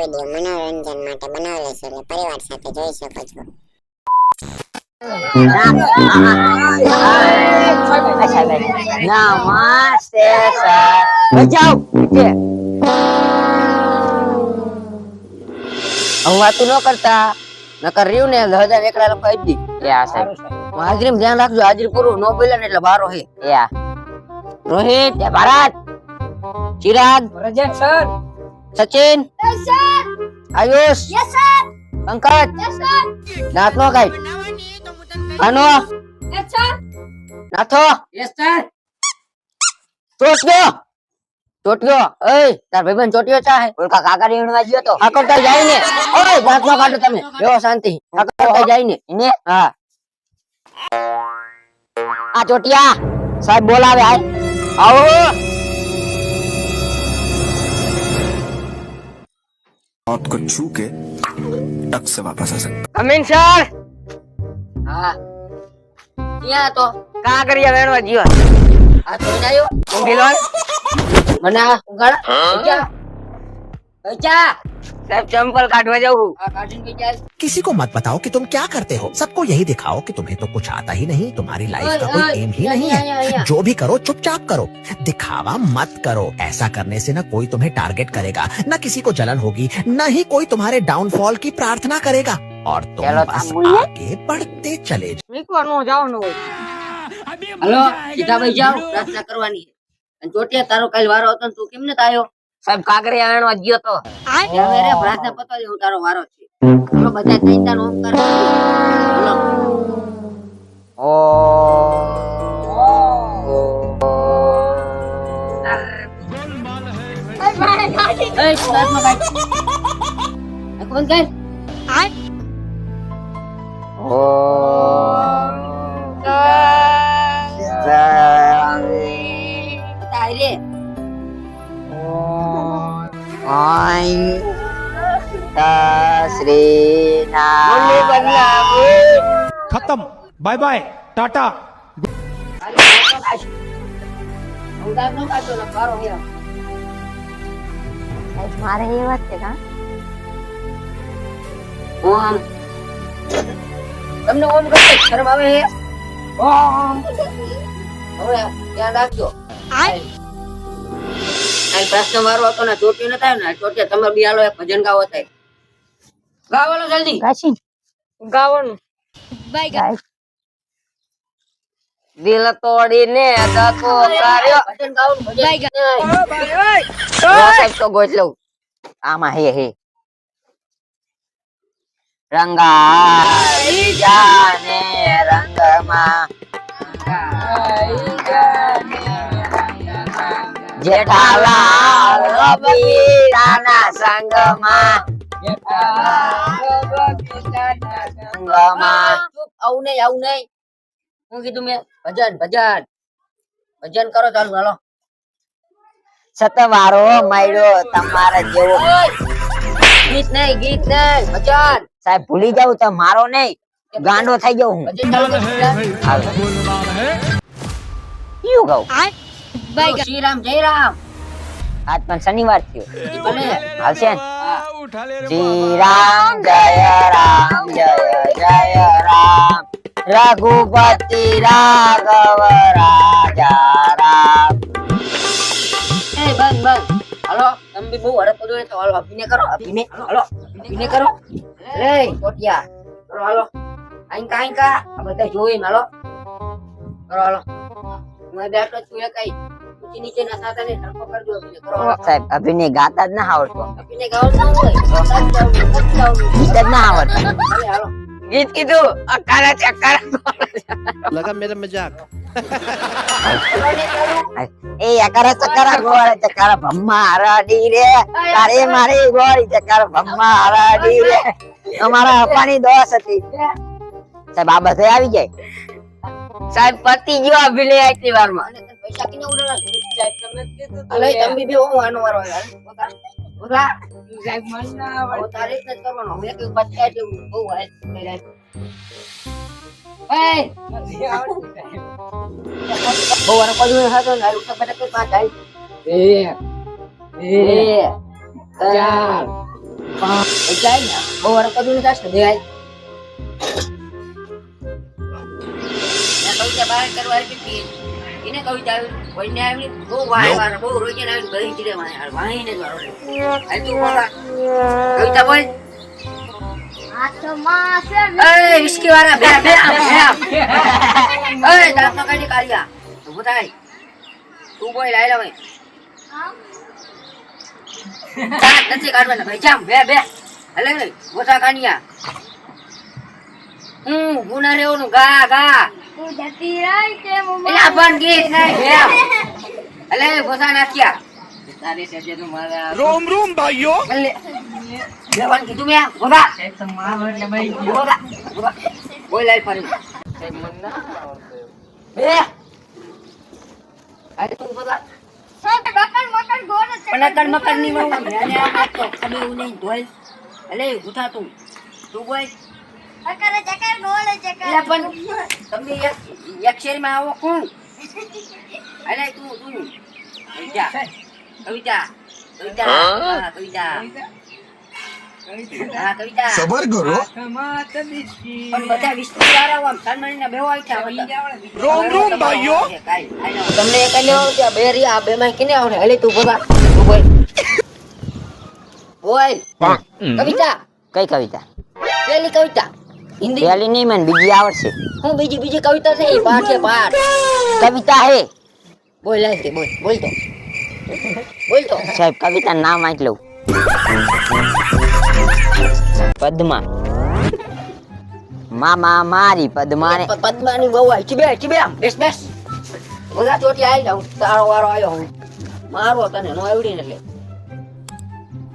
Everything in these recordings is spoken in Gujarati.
વીડિયો મનોરંજન માટે બનાવેલો છે એટલે પરિવાર સાથે જોઈ શકો છો. નમસ્તે સર જાઓ કે વાતું ન કરતા નકર રહ્યું ને હજાર એકડા લોકો આપી સાહેબ. હાજરી ધ્યાન રાખજો હાજરી પૂરું નો બોલ્યા ને એટલે બારો હે. યા Rohit Bharat. Chirag. Sir. Sachin. Ayush! Pankaj! Yes sir નાથનો કાઈ? આનો? નાથો? યસ સર ચોટ્યો ચોટ્યો એય તાર ભાઈબંધ ચોટ્યો ચાહે ઓલકા કાકા રેણવા ગયો તો. આકડતા જાય ને ઓય દાંત નો કાઢો તમે. બેહો શાંતિ. આકડતા જાય ને ને હા. આ ચોટિયા. સાહેબ બોલાવે હાલ આવો. मौत को छू के टक से वापस आ सकता કમિંગ સર હા ક્યાં તો કાગરિયા વેણવા જીવા આ તો આવ્યો ઊંઘી લો મને આ ઉગાડા પૈસા પૈસા સાહેબ ચંપલ કાઢવા જાઉં આ કાઢીને કઈ જાય किसी को मत बताओ कि तुम क्या करते हो सबको यही दिखाओ कि तुम्हें तो कुछ आता ही नहीं तुम्हारी लाइफ का कोई एम ही नहीं है जो भी करो चुपचाप करो दिखावा मत करो ऐसा करने से ना कोई तुम्हें टारगेट करेगा न किसी को जलन होगी न ही कोई तुम्हारे डाउनफॉल की प्रार्थना करेगा और तुम चलो, बस तामुया। आगे बढ़ते चले जाओ મીકવાનું જવાનું હોય હલો સીધા ભાઈ જાઓ પ્રાર્થના કરવાની છે અને ચોટિયા તારો કાલ વારો હતો ને તું કેમ ને તાયો સાહેબ કાગરી આણવા ગયો તો. હવે રે પ્રાર્થના પતો હું તારો વારો છે. ચલો બધા ત્રણ ઓમકાર બોલો. ઓ. કર? તારે ઓમ શ્રી ખતમ. Bye bye tata. મારે એ વાત છે કા ઓમ તમને ઓમ કરતો શરમ આવે ઓમ હવે ધ્યાન રાખજો. આય કાલ પ્રશ્ન મારો હતો ને ચોટ્યું નતા ને ચોટ્યા તમે બી હાલો એક ભજન ગાવો થાય. ગાવાલો જલ્દી. ગાશી ગાવાનું. ગાય દિલ તોડીને દતો કર્યો. ભજન ગાવાનું ભજન સાહેબ તો ગોત લઉં. આમાં હે હે. રંગા જાને રંગમાં. જેઠાલાલ રબીરાના સંગમાં. સંગમાં. આવું નહીં આવું નહીં. હું કીધું મેં ભજન ભજન. ભજન કરો ચાલુ હાલો. સતવારો માયડો તમારા જેવો. ગીત નહીં ગીત નહીં ભજન. સાહેબ ભૂલી જાવ તો મારો નહીં. ગાંડો થઈ જાઉં હું. ભજન ચાલુ કરો, હાલો. બાય શ્રી રામ જય રામ આજ પણ શનિવાર થયો. ભલે આવશે ને? શ્રી રામ જય રામ જય જય રામ રઘુપતિ રાઘવ રાજા રામ એ બંધ બંધ. હલો તમે બી બહુ હડક પડ્યો તો હાલો અભિનય કરો અભિનય હલો અભિનય કરો. લે કોટિયા. Hello hello. આઈકા આઈકા. બધા જોઈને હલો. કરો હલો. હું બેઠો છું એ કઈ. ઊંચી નીચે ના થતા ને સાહેબ એ અકારા ભમ્મા હરાડી રે. તારે મારી ગોળી ચક્કર હતી. સાહેબ આ બધે આવી જાય. સાહેબ પતિ ગયો અભિનય આટલી વારમાં. અને તને પૈસા કિને ઉડાડવા અલે તમે બી હું આનો વારો. બોલા બોલા સાહેબ મને ના આવડે. તારે જ કરવાનો હું એક બચ્ચા જેવું બહુ હાલ કરી રાખ. એય, નથી આવડતું સાહેબ. બહુ વારો પડ્યો હતો ને હારું તો બટક પાછા આવી. એક, બે, ચાર, એટલે આય ને બહુ વાર કદું નથી થશે બે બહાર કરવા આવી એને કવિતા આવી કોઈને આવી બહુ વાય વાર બહુ રોજે આવી ગઈ ચીડે વાય વાહીને જ વાળા તું બોલ. આયલા ભાઈ. દાંત નથી ભાઈ. જામ, બે બે. હલે મોટા કાનિયા હું, ગુના રેવાનું ગા ગા. હું જતી રહી કે એલા નહીં એટલે ભાઈ તું ધોઈ. અલે ગુઠા તું. તું તમને માં આવો બે રી બે માં કેને આવડે? હલે તું બોલા તું બોલ. બોલ. કવિતા. કઈ કવિતા? પેલી કવિતા. હિન્દી? પેલી નહીં મને બીજી આવડશે. હું બીજી બીજી કવિતા છે પાઠ છે પાઠ કવિતા હે. બોલ કે બોલ બોલ તો. બોલ તો. સાહેબ કવિતા નામ આંચ લઉં. પદ્મા. મામા મારી પદ્મા ને પદ્મા પદ્માની બહુ આવી. ચીબે ચીબે આમ. બેસ બેસ. બોલા ચોટી આવી જાઉં. તારો વારો આવ્યો હું. મારો તને નો આવડી ને એટલે.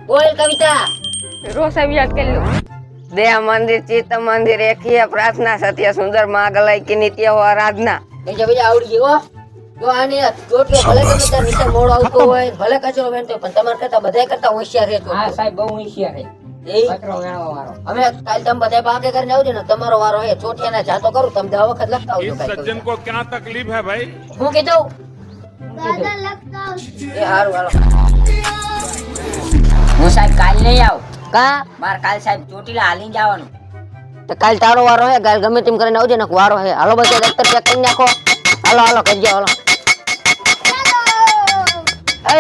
બોલ કવિતા. રોસ આવી યાદ કરી લો. દેહ મંદિર ચિત્ત મંદિર એકીય પ્રાર્થના સત્ય સુંદર માગલય કે નિત્ય હો આરાધના બીજા બીજા આવડી ગયો જો આને જોટલો ભલે તમે ત્યાં નીચે મોડ આવતો હોય ભલે કચરો બેન તો પણ તમારા કરતા બધાય કરતા હોશિયાર છે હા સાહેબ બહુ હોશિયાર કાલ તમે બધા ભાગે કરીને આવજો ને તમારો વારો હે ચોટિયા ના જાતો કરું તમે દવા લખતા હું કીધું? હું સાહેબ કાલ નહીં આવું. કા? માર કાલ સાહેબ ચોટીલા હાલી જવાનું. તો કાલ તારો વારો હે કાલ ગમે તેમ કરીને આવજો ને વારો હે. હાલો બસ દફતર ચેક કરી નાખો. હાલો હાલો કરજો હાલો. એ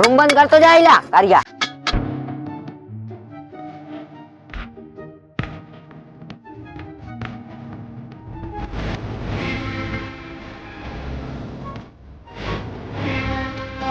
રૂમ બંધ કરતો જાય લા કાર્યા